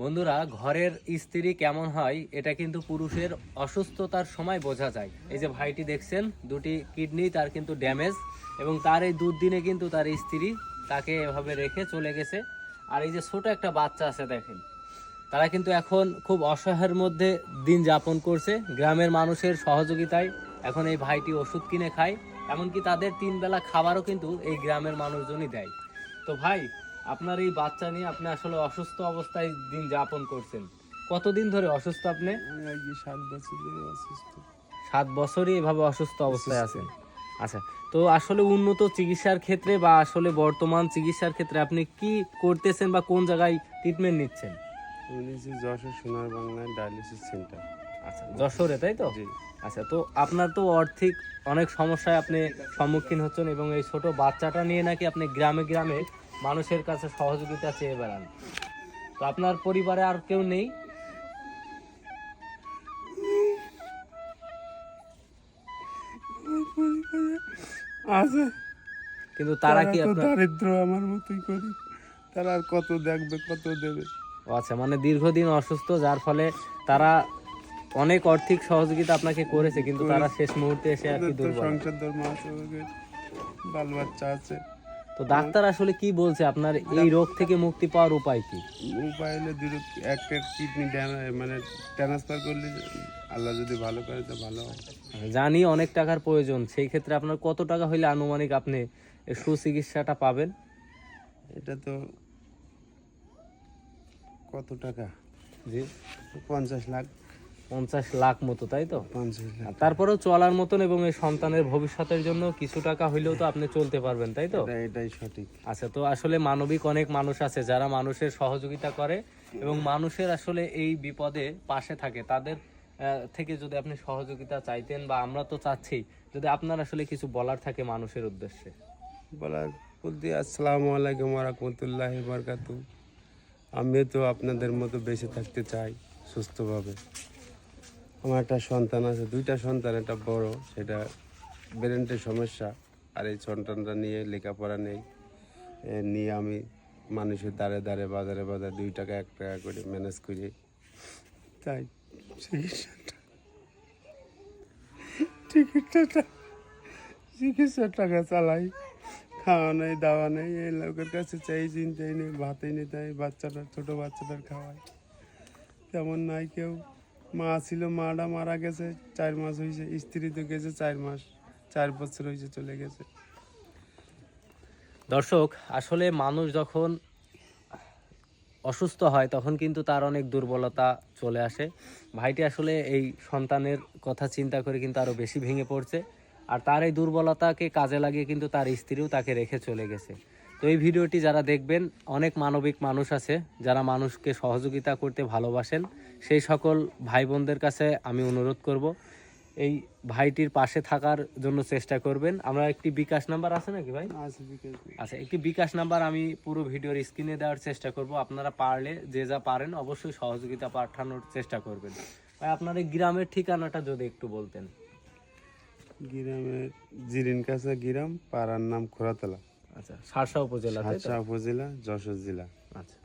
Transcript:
বন্ধুরা, ঘরের স্ত্রী কেমন হয়, এটা কিন্তু পুরুষের অসুস্থতার সময় বোঝা যায়। এই যে ভাইটি দেখছেন, দুটি কিডনি, তার কিন্তু ড্যামেজ, এবং তার এই দুদিনে কিন্তু তার স্ত্রী তাকে এভাবে রেখে চলে গেছে। আর এই যে ছোট একটা বাচ্চা আছে, দেখেন, তারা কিন্তু এখন খুব অসহায়ের মধ্যে দিন যাপন করছে। গ্রামের মানুষের সহযোগিতায় এখন এই ভাইটি ওষুধ কিনে খায়, এমনকি তাদের তিন বেলা খাবারও কিন্তু এই গ্রামের মানুষজনই দেয়। তো ভাই আপনার এই বাচ্চা নিয়ে আপনি আসলে অসুস্থ অবস্থায় দিন যাপন করছেন। কতদিন ধরে অসুস্থ আপনি? সাত বছর ধরে অসুস্থ। সাত বছরই এভাবে অসুস্থ অবস্থায় আছেন। আচ্ছা তো আসলে উন্নত চিকিৎসার ক্ষেত্রে বা আসলে বর্তমান চিকিৎসার ক্ষেত্রে আপনি কি করতেছেন বা কোন জায়গায় ট্রিটমেন্ট নিচ্ছেন? যশোর সোনার বাংলায় ডায়ালিসিস সেন্টার আচ্ছা যশোরে তাই তো? আচ্ছা তো আপনার তো আর্থিক অনেক সমস্যায় আপনি সম্মুখীন হচ্ছেন এবং এই ছোট বাচ্চাটা নিয়ে নাকি আপনি গ্রামে গ্রামে মানুষের কাছে সহযোগিতা চেয়ে বেড়ান। তো আপনার পরিবারে আর কেউ নেই? আছে। কিন্তু তারা কি আপনার দারিদ্র আমার মতোই করি। তারা আর কত দেখবে কত দেবে? আচ্ছা মানে দীর্ঘদিন অসুস্থ যার ফলে তারা অনেক আর্থিক সহযোগিতা আপনাকে করেছে কিন্তু তারা শেষ মুহূর্তে এসে আর কি দুর্বল। সংসার ধর্ম আছে বাল বাচ্চা আছে। তো ডাক্তার আসলে কি বলছে? আপনার এই রোগ থেকে মুক্তি পাওয়ার উপায় কি? উপায় হলে দুটো একটা কিডনি মানে ট্রান্সফার করলে আল্লাহ যদি ভালো করে তো ভালো জানি অনেক টাকার প্রয়োজন সেই ক্ষেত্রে আপনার কত টাকা হইলে আনুমানিক আপনি সুচিকিৎসাটা পাবেন? এটা তো কত টাকা? জি। পঞ্চাশ লাখ। পঞ্চাশ লাখ মতো তাই তো? তারপরেও চলার মতন এবং এই সন্তানের ভবিষ্যতের জন্য কিছু টাকা হইলেও তো আপনি চলতে পারবেন তাই তো? এটাই সঠিক। আচ্ছা তো আসলে মানবিক অনেক মানুষ আছে যারা মানুষের সহযোগিতা করে এবং মানুষের আসলে এই বিপদে পাশে থাকে। তাদের থেকে যদি আপনি সহযোগিতা চাইতেন বা আমরা তো চাচ্ছি যদি আপনার আসলে কিছু বলার থাকে মানুষের উদ্দেশ্যে? বলার বলতে আসসালামু আলাইকুম রহমতুল্লাহ বরকাতু আমিও তো আপনাদের মতো বেঁচে থাকতে চাই সুস্থভাবে। আমার একটা সন্তান আছে, দুইটা সন্তান, একটা বড়, সেটা ব্রেনের সমস্যা, আর এই সন্তানটা নিয়ে লেখাপড়া নেই। নিয়ে আমি মানুষের দ্বারে দ্বারে, বাজারে বাজারে দুই টাকা, এক টাকা করে ম্যানেজ করি। তাই চিকিৎসাটা চিকিৎসাটা, চিকিৎসার টাকা চালাই। খাওয়া নেই, দাওয়া নেই, এই লোকের কাছে চাই চিন্তাই নেই ভাতই নেই, তাই বাচ্চাটা, ছোটো বাচ্চাটার খাওয়াই তেমন নাই কেউ। মা ছিল, মাটা মারা গেছে, চার মাস হয়েছে স্ত্রী তো গেছে চার মাস, চার বছর হয়েছে চলে গেছে। দর্শক, আসলে মানুষ যখন অসুস্থ হয়, তখন কিন্তু তার অনেক দুর্বলতা চলে আসে। ভাইটি আসলে এই সন্তানের কথা চিন্তা করে কিন্তু আরও বেশি ভেঙে পড়ছে। আর তার এই দুর্বলতাকে কাজে লাগিয়ে কিন্তু তার স্ত্রীও তাকে রেখে চলে গেছে। তো এই ভিডিওটি যারা দেখবেন অনেক মানবিক মানুষ আছে যারা মানুষকে সহযোগিতা করতে ভালোবাসেন। সেই সকল ভাই বোনদের কাছে আমি অনুরোধ করব এই ভাইটির পাশে থাকার জন্য চেষ্টা করবেন। আমরা একটি বিকাশ নাম্বার আছে নাকি ভাই? আছে আচ্ছা একটি বিকাশ নাম্বার আমি পুরো ভিডিওর স্ক্রিনে দেওয়ার চেষ্টা করব। আপনারা পারলে যে যা পারেন অবশ্যই সহযোগিতা পাঠানোর চেষ্টা করবেন। ভাই আপনার এই গ্রামের ঠিকানাটা যদি একটু বলতেন। গ্রামের জিরিন কাছে গ্রাম পাড়ার নাম খোরাতলা। আচ্ছা সারসা উপজেলা সারসা উপজেলা যশোর জেলা। আচ্ছা।